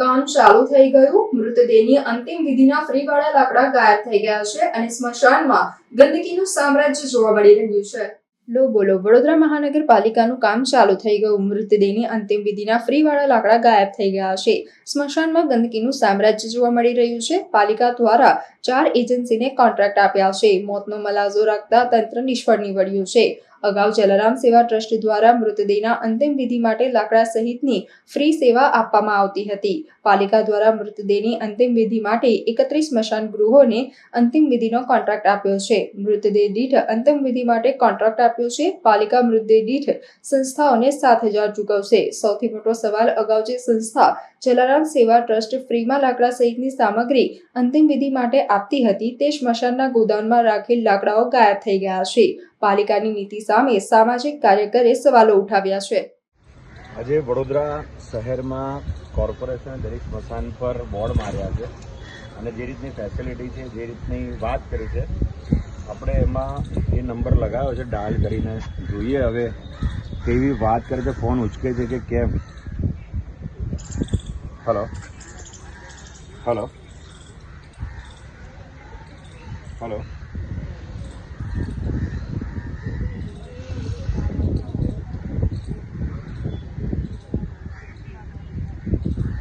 કામ ચાલુ થઈ ગયું. મૃતદેહની અંતિમ વિધિના ફ્રીવાળા લાકડા ગાયબ થઈ ગયા છે અને સ્મશાનમાં ગંદકીનું સામ્રાજ્ય જોવા મળી રહ્યું છે. લો બોલો, વડોદરા મહાનગરપાલિકાનું કામ ચાલુ થઈ ગયું. મૃતદેહની અંતિમ વિધિના ફ્રીવાળા લાકડા ગાયબ થઈ ગયા છે. સ્મશાનમાં ગંદકીનું સામ્રાજ્ય જોવા મળી રહ્યું છે. પાલિકા દ્વારા ચાર એજન્સીને કોન્ટ્રાક્ટ આપ્યા છે. મોતનો મલાજો રાખતા તંત્ર નિષ્ફળ નીવડ્યું છે. અગાઉ જલારામ સેવા ટ્રસ્ટ દ્વારા મૃતદેહના અંતિમ વિધિ માટે લાકડા સહિતની ફ્રી સેવા આપવામાં આવતી હતી. પાલિકા દ્વારા મૃતદેહની અંતિમ વિધિ માટે એકત્રીસ સ્મશાન ગૃહોને અંતિમ વિધિનો કોન્ટ્રાક્ટ આપ્યો છે. મૃતદેહ દીઠ અંતિમ વિધિ માટે કોન્ટ્રાક્ટ આપ્યો છે. પાલિકા મૃતદેહ દીઠ સંસ્થાઓને સાત હજાર ચૂકવશે. સૌથી મોટો સવાલ અગાઉ જે સંસ્થા જલારામ સેવા ટ્રસ્ટ ફ્રીમાં લાકડા સહિતની સામગ્રી અંતિમ વિધિ માટે આપતી હતી, તે સ્મશાનના ગોદામમાં રાખેલ લાકડાઓ ગાયબ થઈ ગયા છે. પાલિકાની નીતિ સામે સામાજિક કાર્યકરે સવાલો ઉઠાવ્યા છે. આજે વડોદરા શહેરમાં કોર્પોરેશન દરેક સ્મશાન પર બોર્ડ માર્યા છે અને જે રીતની ફેસિલિટી છે, જે રીતની વાત કરી છે, આપણે એમાં એ નંબર લગાવ્યો છે ડાયલ કરીને. જોઈએ હવે કેવી વાત કરે છે, ફોન ઉચકે છે કે કેમ? Hello hello hello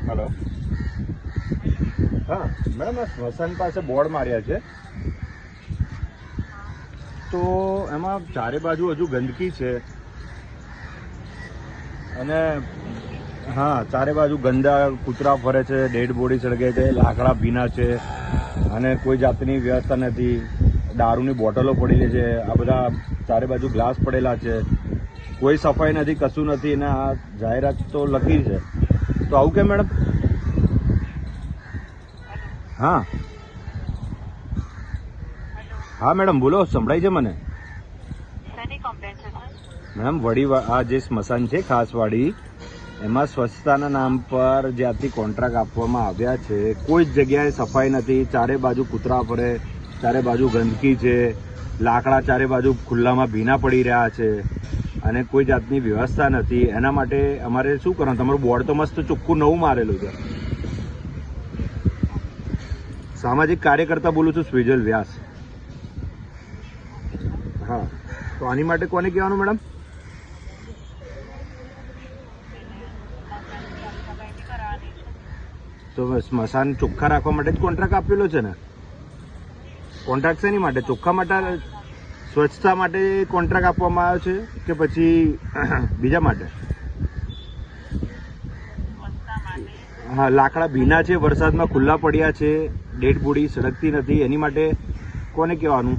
hello. હા, મેડમ, આ સ્મશાન પાસે બોર્ડ માર્યા છે. તો એમાં ચારે બાજુ હજુ ગંદકી છે. અને, હા, ચારે બાજુ ગંદા કૂતરા ફરે છે, ડેડ બોડી સળગે છે, લાકડા ભીના છે, અને કોઈ જાતની વ્યવસ્થા નથી. દારૂની બોટલો પડેલી છે, આ બધા ચારે બાજુ ગ્લાસ પડેલા છે. કોઈ સફાઈ નથી, કશું નથી, અને આ જાહેરાત તો લખી છે. તો આવું કેમ મેડમ? હા. હા, મેડમ, બોલો, સંભળાય છે મને? મેડમ, વડી આ જે સ્મશાન છે, ખાસવાડી, એમાં સ્વચ્છતાના નામ પર જ્યાંથી કોન્ટ્રાક્ટ આપવામાં આવ્યા છે, કોઈ જ જગ્યાએ સફાઈ નથી, ચારે બાજુ કૂતરા ફરે, ચારે બાજુ ગંદકી છે, લાકડા ચારે બાજુ ખુલ્લામાં ભીના પડી રહ્યા છે. અને કોઈ જાતની વ્યવસ્થા નથી. એના માટે અમારે શું કરવાનું? તમારું બોર્ડ તો મસ્ત ચોખ્ખું નવું મારેલું છે. સામાજિક કાર્યકર્તા બોલું છું, સ્વિજલ વ્યાસ. હા. તો આની માટે કોને કહેવાનું, મેડમ? તો સ્મશાન ચોખ્ખા રાખવા માટે જ કોન્ટ્રાક્ટ આપેલો છે ને? કોન્ટ્રાક્ટ શેની માટે? ચોખ્ખા માટે સ્વચ્છતા માટે કોન્ટ્રાક્ટ આપવામાં આવ્યો છે કે પછી બીજા માટે? હા, લાકડા ભીના છે, વરસાદમાં ખુલ્લા પડ્યા છે ડેડ બોડી સળગતી નથી. એની માટે કોને કહેવાનું?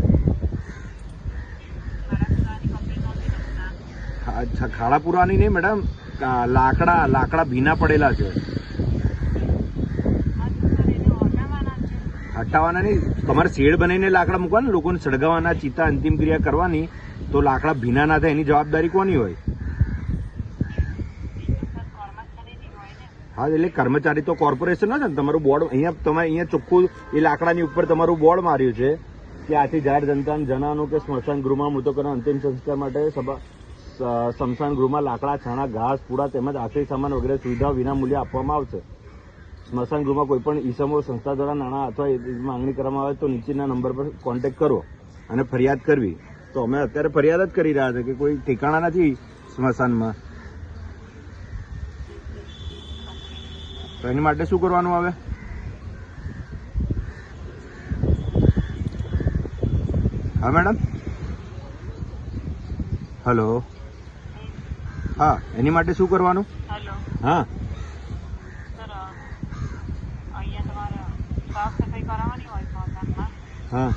અચ્છા ખાડાપુરાવાની નહીં, મેડમ. લાકડા લાકડા ભીના પડેલા છે હા તો સર એને હટાવવાના છે હટાવવાના નહીં. તમારે શેડ બનાવીને લાકડા મૂકવાના લોકોને સળગાવવાના ચિત્તા અંતિમ ક્રિયા કરવાની, તો લાકડા ભીના ના થાય, એની જવાબદારી કોની હોય? હા, એટલે કર્મચારી તો કોર્પોરેશન હોય ને, તમારું બોર્ડ, અહીંયા તમે અહીંયા ચોખ્ખું એ લાકડાની ઉપર તમારું બોર્ડ માર્યું છે કે આથી જાહેર જનતાને જણાવવાનું કે સ્મશાન ગૃહમાં મૃતકોના અંતિમ સંસ્કાર માટે સભા સ્મશાન ગૃહમાં લાકડા, છાણા, ઘાસ પૂડા તેમજ આશ્રય સામાન વગેરે સુવિધાઓ વિના મૂલ્યે આપવામાં આવશે. સ્મશાન ગૃહમાં કોઈ પણ ઈસમો સંસ્થા દ્વારા નાણાં અથવા માંગણી કરવામાં આવે તો નીચેના નંબર પર કોન્ટેક કરો અને ફરિયાદ કરવી. તો અમે અત્યારે ફરિયાદ જ કરી રહ્યા છે કે કોઈ ઠેકાણા નથી સ્મશાનમાં. તો એની માટે શું કરવાનું આવે? હા મેડમ? હલો? હા એની માટે શું કરવાનું? હા સર અહીંયા તમારે સાફ સફાઈ કરાવવાની હોય સ્મશાનમાં હા.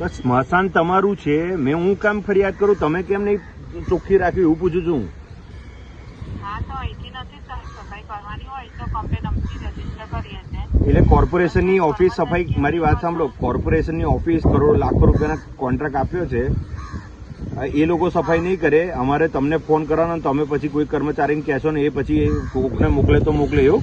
બસ સ્મશાન તમારું છે. મેં હું કામ ફરિયાદ કરું તમે કેમ નહીં ચોખ્ખી રાખી એવું પૂછું છું એટલે કોર્પોરેશનની ઓફિસ સફાઈ મારી વાત સાંભળો. કોર્પોરેશનની ઓફિસ કરોડ લાખો રૂપિયાના કોન્ટ્રાક્ટ આપ્યો છે. એ લોકો સફાઈ નહીં કરે. અમારે તમને ફોન કરવાનો તમે પછી કોઈ કર્મચારીને કહેશો ને એ પછી કોકને મોકલે તો મોકલે એવું?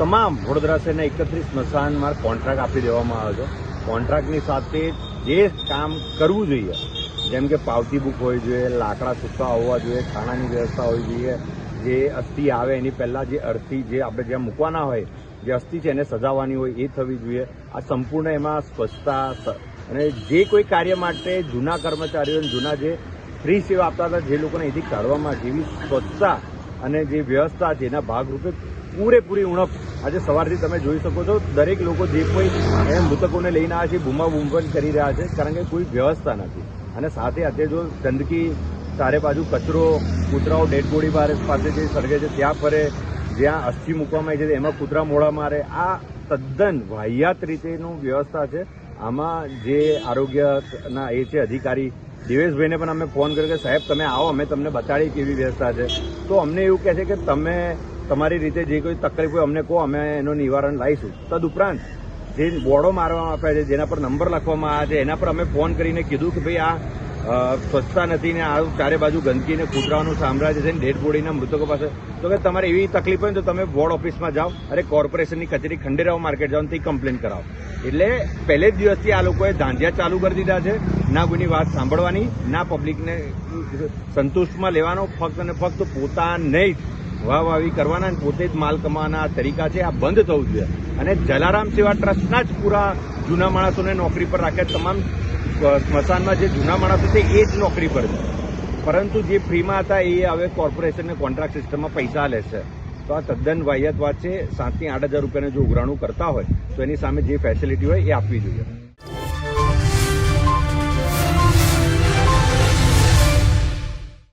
તમામ વડોદરા શહેરના એકત્રીસ સ્મશાનમાં કોન્ટ્રાક્ટ આપી દેવામાં આવ્યો છે. કોન્ટ્રાક્ટની સાથે જે કામ કરવું જોઈએ, જેમ કે પાવતી બુક હોવી જોઈએ, લાકડા સૂકા હોવા જોઈએ, ખાણાની વ્યવસ્થા હોવી જોઈએ, જે અસ્થિ આવે એની પહેલાં જે અર્થી જે આપણે જ્યાં મૂકવાના હોય, જે અસ્થિ છે એને સજાવવાની હોય, એ થવી જોઈએ. આ સંપૂર્ણ એમાં સ્વચ્છતા અને જે કોઈ કાર્ય માટે જૂના કર્મચારીઓને જૂના જે ફ્રી સેવા આપતા હતા, જે લોકોને અહીંથી કાઢવામાં જેવી સ્વચ્છતા અને જે વ્યવસ્થા છે એના ભાગરૂપે પૂરેપૂરી ઉણપ આજે સવારથી તમે જોઈ શકો છો. દરેક લોકો જે કોઈ એ મૃતકોને લઈને આવ્યા છે, બૂમા બૂમપણ કરી રહ્યા છે, કારણ કે કોઈ વ્યવસ્થા નથી. અને સાથે અત્યારે જો ગંદકી ચારે બાજુ કચરો, કૂતરાઓ ડેડ બોડી પાસે જે સળગે છે, ત્યાં ફરે, જ્યાં અસ્થિ મૂકવામાં આવી છે, એમાં કૂતરા મોડા મારે, આ તદ્દન વાહિયાત રીતેનું વ્યવસ્થા છે. આમાં જે આરોગ્યના એ છે અધિકારી દિવેશભાઈને પણ અમે ફોન કર્યો કે સાહેબ, તમે આવો, અમે તમને બતાડીએ કેવી વ્યવસ્થા છે. તો અમને એવું કહે છે કે તમે તમારી રીતે જે કોઈ તકલીફ હોય, અમને કહો, અમે એનું નિવારણ લાવીશું. તદુપરાંત જે બોર્ડો મારવામાં આવ્યા છે, જેના પર નંબર લખવામાં આવ્યા છે, એના પર અમે ફોન કરીને કીધું કે ભાઈ આ સ્વચ્છતા નથી ને આ ચારે બાજુ ગંદકી ને કૂતરાઓનું સામ્રાજ્ય છે ને ડેડ બોડીના મૃતકો પાસે. તો કે તમારે એવી તકલીફ હોય તો તમે બોર્ડ ઓફિસમાં જાઓ, અરે કોર્પોરેશનની કચેરી ખંડેરાવ માર્કેટ જાઓ ત્યાં કમ્પ્લેન કરાવો. એટલે પહેલે જ દિવસથી આ લોકોએ ધાંધિયા ચાલુ કરી દીધા છે. ના કોઈની વાત સાંભળવાની, ના પબ્લિકને સંતુષ્ટમાં લેવાનો, ફક્ત અને ફક્ત પોતાને જ વાહ વાવી કરવાના પોતે જ માલ કમાવાના તરીકા છે, આ બંધ થવું જોઈએ. અને જલારામ સેવા ટ્રસ્ટના જ પૂરા જૂના માણસોને નોકરી પર રાખ્યા. તમામ સ્મશાનમાં જે જૂના માણસો છે, એ જ નોકરી પર છે. પરંતુ જે ફ્રીમાં હતા, એ હવે કોર્પોરેશનને કોન્ટ્રાક્ટ સિસ્ટમમાં પૈસા લેશે તો આ તદ્દન વાહિયાત વાત છે. સાતથી આઠ હજાર રૂપિયાને જો ઉઘરાણું કરતા હોય, તો એની સામે જે ફેસિલિટી હોય, એ આપવી જોઈએ.